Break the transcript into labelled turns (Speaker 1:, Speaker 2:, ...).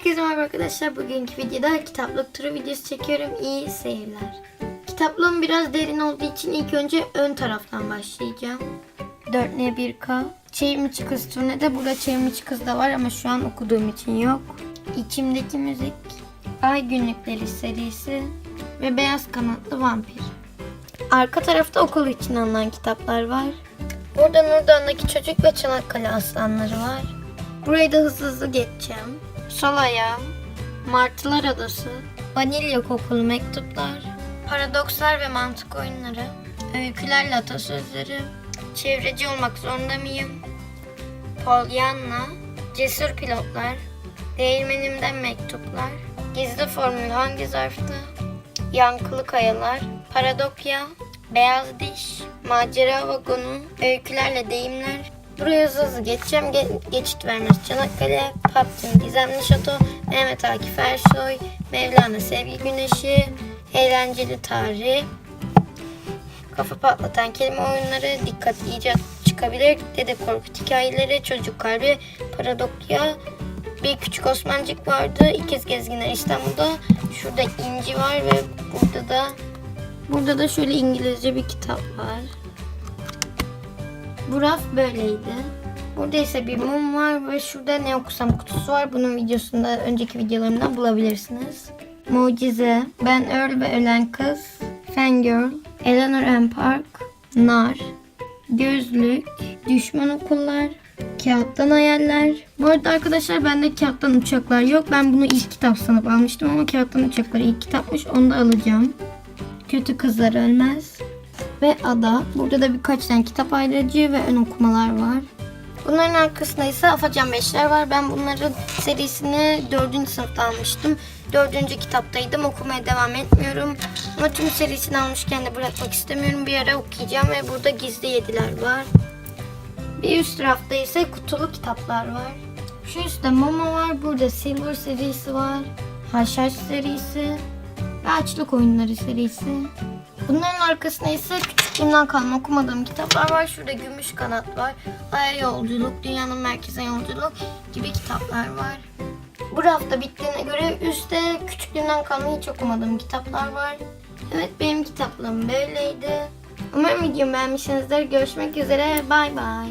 Speaker 1: Herkese merhaba arkadaşlar. Bugünkü videoda kitaplık turu videosu çekiyorum. İyi seyirler. Kitaplığım biraz derin olduğu için ilk önce ön taraftan başlayacağım. 4N1K. Çevrimiçi Kız turnede. Burada Çevrimiçi Kız da var ama şu an okuduğum için yok. İçimdeki müzik. Ay Günlükleri serisi. Ve Beyaz Kanatlı Vampir. Arka tarafta okul için alınan kitaplar var. Burada Nurdan'daki çocuk ve Çanakkale aslanları var. Burayı da hızlı hızlı geçeceğim. Sol ayağım, Martılar Adası, Vanilya kokulu mektuplar, paradokslar ve mantık oyunları, öykülerle atasözleri, çevreci olmak zorunda mıyım, Pollyanna, cesur pilotlar, değirmenimden mektuplar, gizli formül hangi zarfta, yankılı kayalar, paradokya, beyaz diş, macera vagonu, öykülerle deyimler, Buraya hızlı hızlı geçeceğim. Ge- geçit vermez Çanakkale, Paptın Gizemli Şato, Mehmet Akif Ersoy, Mevlana Sevgi Güneşi, Eğlenceli Tarih, Kafa patlatan kelime oyunları, dikkat icat çıkabilir, Dede Korkut hikayeleri, Çocuk Kalbi, Paradokya, bir küçük Osmancık vardı, İkiz Gezginler İstanbul'da, şurada İnci var ve burada da burada da şöyle İngilizce bir kitap var. Bu raf böyleydi. Burada ise bir mum var ve şurada ne okusam kutusu var. Bunun videosunda önceki videolarımdan bulabilirsiniz. Mucize, Ben Earl ve Ölen Kız, Fangirl, Eleanor and Park, Nar, Gözlük, Düşman Okullar, Kağıttan Hayaller. Bu arada arkadaşlar bende kağıttan uçaklar yok. Ben bunu ilk kitap sanıp almıştım ama kağıttan uçaklar ilk kitapmış. Onu da alacağım. Kötü Kızlar Ölmez ve Ada. Burada da birkaç tane kitap ayrıcı ve ön okumalar var. Bunların arkasında ise Afacan Beşler var. Ben bunların serisini 4. sınıfta almıştım. 4. kitaptaydım. Okumaya devam etmiyorum. Ama tüm serisini almışken de bırakmak istemiyorum. Bir ara okuyacağım ve burada gizli yediler var. Bir üst rafta ise kutulu kitaplar var. Şu üstte Momo var. Burada Silver serisi var. Haşhaş serisi. Ve Açlık Oyunları serisi. Bunların arkasında ise küçüklüğümden kalma okumadığım kitaplar var. Şurada Gümüş Kanat var. Aya Yolculuk, Dünyanın Merkezine Yolculuk gibi kitaplar var. Bu rafta bittiğine göre üstte küçüklüğümden kalma hiç okumadığım kitaplar var. Evet benim kitaplığım böyleydi. Umarım videomu beğenmişsinizdir. Görüşmek üzere. Bay bay.